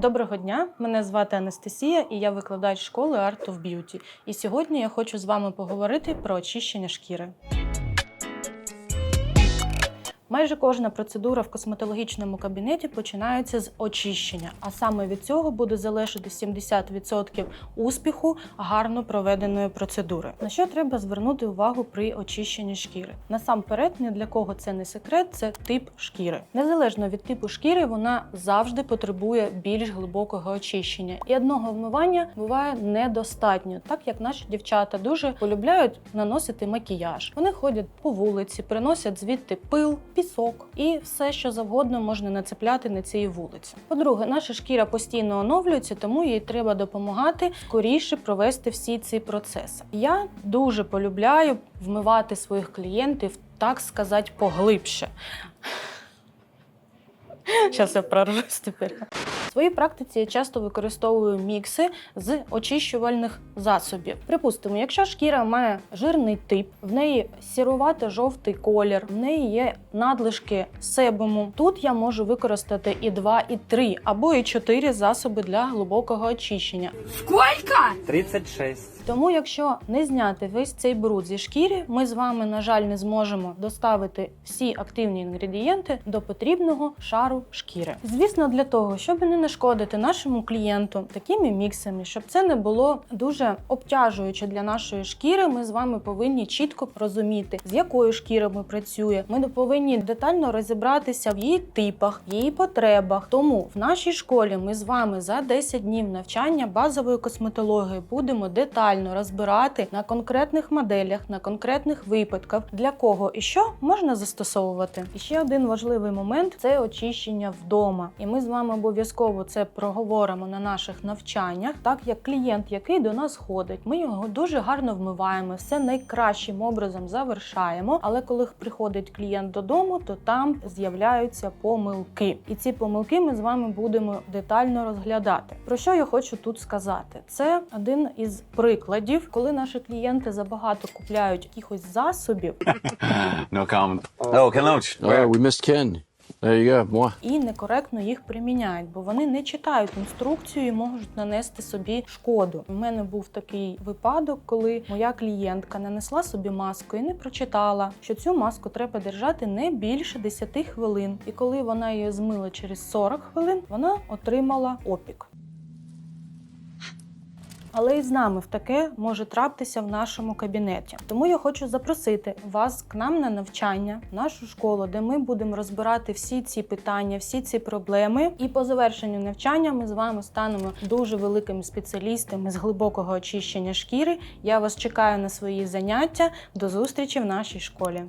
Доброго дня, мене звати Анастасія, і я викладач школи Art of Beauty. І сьогодні я хочу з вами поговорити про очищення шкіри. Майже кожна процедура в косметологічному кабінеті починається з очищення, а саме від цього буде залежати 70% успіху гарно проведеної процедури. На що треба звернути увагу при очищенні шкіри? Насамперед, ні для кого це не секрет, це тип шкіри. Незалежно від типу шкіри, вона завжди потребує більш глибокого очищення. І одного вмивання буває недостатньо, так як наші дівчата дуже полюбляють наносити макіяж. Вони ходять по вулиці, приносять звідти пил, пісок і все, що завгодно можна нацепляти на цій вулиці. По-друге, наша шкіра постійно оновлюється, тому їй треба допомагати скоріше провести всі ці процеси. Я дуже полюбляю вмивати своїх клієнтів, так сказати, поглибше. Зараз я прорвусь тепер. В своїй практиці я часто використовую мікси з очищувальних засобів. Припустимо, якщо шкіра має жирний тип, в неї сірувато-жовтий колір, в неї є надлишки себуму. Тут я можу використати і 2, і 3, або і 4 засоби для глибокого очищення. 36. Тому, якщо не зняти весь цей бруд зі шкіри, ми з вами, на жаль, не зможемо доставити всі активні інгредієнти до потрібного шару шкіри. Звісно, для того, щоб не нашкодити нашому клієнту такими міксами, щоб це не було дуже обтяжуюче для нашої шкіри, ми з вами повинні чітко розуміти, з якою шкірою ми працюємо. Ми повинні детально розібратися в її типах, в її потребах. Тому в нашій школі ми з вами за 10 днів навчання базової косметології будемо детально розбирати на конкретних моделях, на конкретних випадках, для кого і що можна застосовувати. І ще один важливий момент це очищення вдома. І ми з вами обов'язково це проговоримо на наших навчаннях, так як клієнт, який до нас ходить, ми його дуже гарно вмиваємо, все найкращим образом завершаємо. Але коли приходить клієнт додому, то там з'являються помилки. І ці помилки ми з вами будемо детально розглядати. Про що я хочу тут сказати? Це один із прикладів, коли наші клієнти забагато купляють якихось засобів No comment. Oh. Oh, we missed Ken. І некоректно їх приміняють, бо вони не читають інструкцію і можуть нанести собі шкоду. У мене був такий випадок, коли моя клієнтка нанесла собі маску і не прочитала, що цю маску треба держати не більше 10 хвилин. І коли вона її змила через 40 хвилин, вона отримала опік. Але і з нами в таке може трапитися в нашому кабінеті. Тому я хочу запросити вас к нам на навчання, в нашу школу, де ми будемо розбирати всі ці питання, всі ці проблеми. І по завершенню навчання ми з вами станемо дуже великими спеціалістами з глибокого очищення шкіри. Я вас чекаю на свої заняття. До зустрічі в нашій школі.